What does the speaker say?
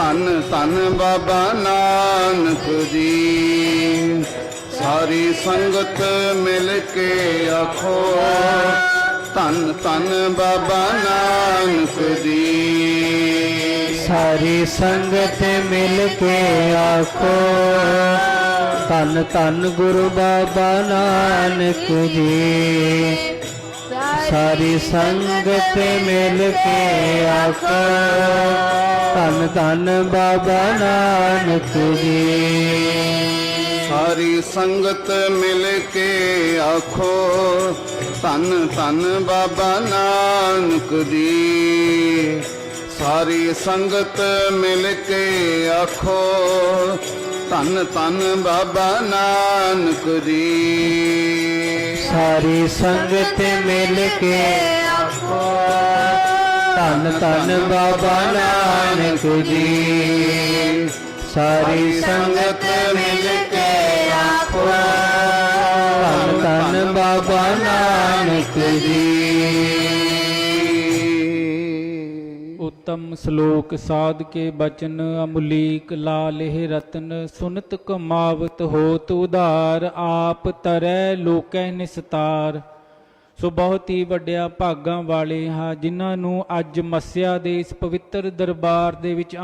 ਧੰਨ ਧੰਨ ਬਾਬਾ ਨਾਨਕ ਜੀ। ਸਾਰੀ ਸੰਗਤ ਮਿਲ ਕੇ ਆਖੋ, ਧੰਨ ਧੰਨ ਬਾਬਾ ਨਾਨਕ ਜੀ। ਸਾਰੀ ਸੰਗਤ ਮਿਲ ਕੇ ਆਖੋ, ਧੰਨ ਧੰਨ ਗੁਰੂ ਬਾਬਾ ਨਾਨਕ ਜੀ। ਸਾਰੀ ਸੰਗਤ ਮਿਲ ਕੇ ਆਖੋ ਧੰਨ ਧੰਨ ਬਾਬਾ ਨਾਨਕ ਜੀ। ਸਾਰੀ ਸੰਗਤ ਮਿਲ ਕੇ ਆਖੋ ਧੰਨ ਧੰਨ ਬਾਬਾ ਨਾਨਕ ਜੀ। ਸਾਰੀ ਸੰਗਤ ਮਿਲ ਕੇ ਆਖੋ ਧੰਨ ਧੰਨ ਬਾਬਾ ਨਾਨਕ ਜੀ। ਸਾਰੀ ਸੰਗਤ ਮਿਲ ਕੇ ਆਖੋ। ਧੰਨ ਧੰਨ ਬਾਬਾ ਨਾਨਕ ਜੀ। ਸਾਰੀ ਸੰਗਤ ਮਿਲ ਕੇ ਆਖੋ। ਧੰਨ ਧੰਨ ਬਾਬਾ ਨਾਨਕ ਜੀ। ਉਤਮ ਸ਼ਲੋਕ ਸਾਧ ਕੇ ਬਚਨ, ਅਮੁਲੀਕ ਲਾਲਹਿ ਰਤਨ, ਸੁਨਤ ਕਮਾਵਤ ਹੋਤ ਉਧਾਰ, ਆਪ ਤਰੈ ਲੋਕੈ ਨਿਸਤਾਰ। ਸੋ ਬਹੁਤ ਹੀ ਵੱਡਿਆ ਭਾਗਾਂ ਵਾਲੇ ਹਾਂ, ਜਿਨ੍ਹਾਂ ਨੂੰ ਅੱਜ ਮੱਸਿਆ ਦੇ ਇਸ ਪਵਿੱਤਰ ਦਰਬਾਰ ਦੇ ਵਿੱਚ